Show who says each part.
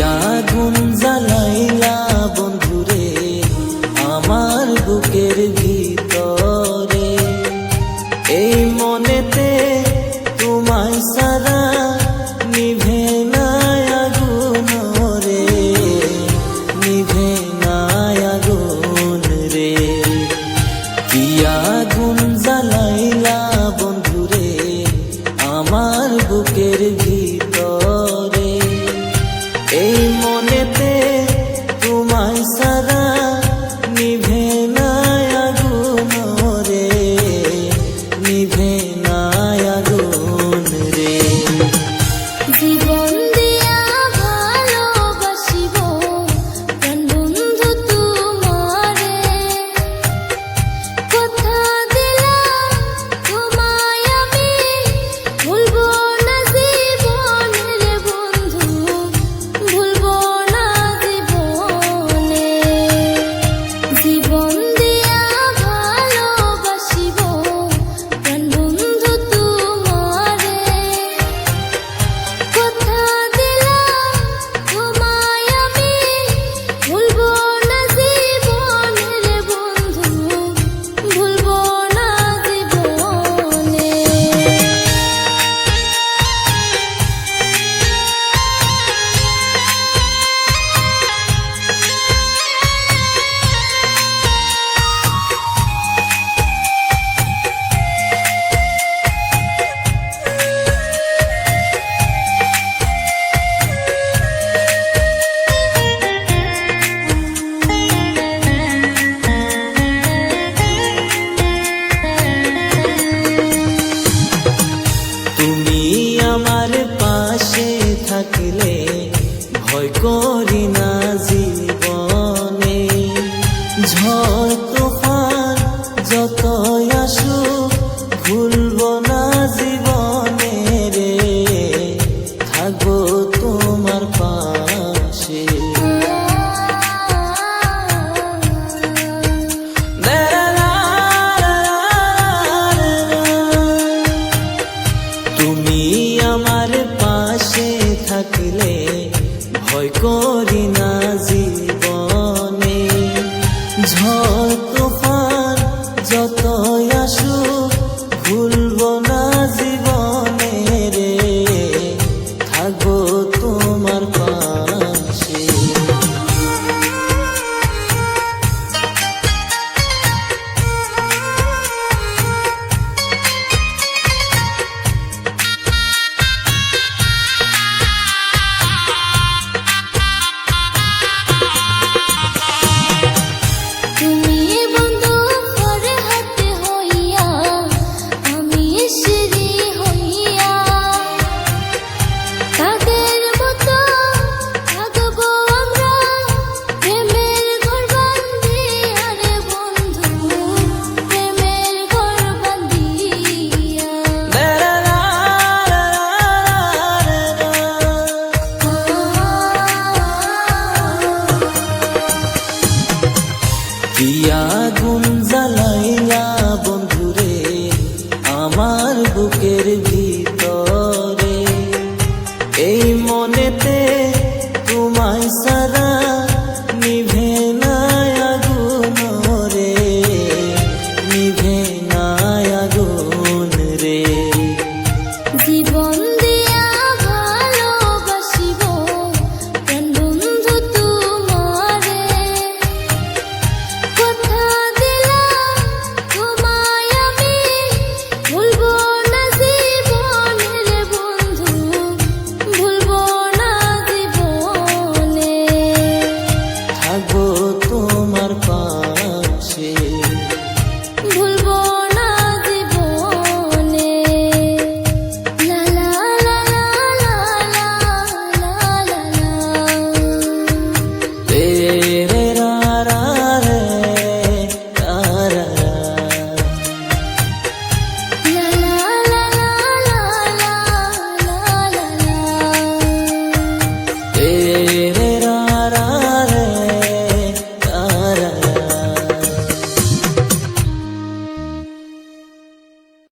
Speaker 1: আগুন জ্বালাইলা বন্ধুরে, আমার বুকের ভিতরে। এই মনেতে তোমায় সারা নিভে না আগুন রে, নিভে না আগুন রে। কি আগুন জ্বালাইলা বন্ধুরে, আমার বুকের ভিতরে। Hey. আমার পাশে থাকলে ভয় করি না জীবনে। ঝড় তুফান যত তুমি আমার পাশে থাকলে ভয় করি না জীবনে। ঝড় তুফান যত আসুক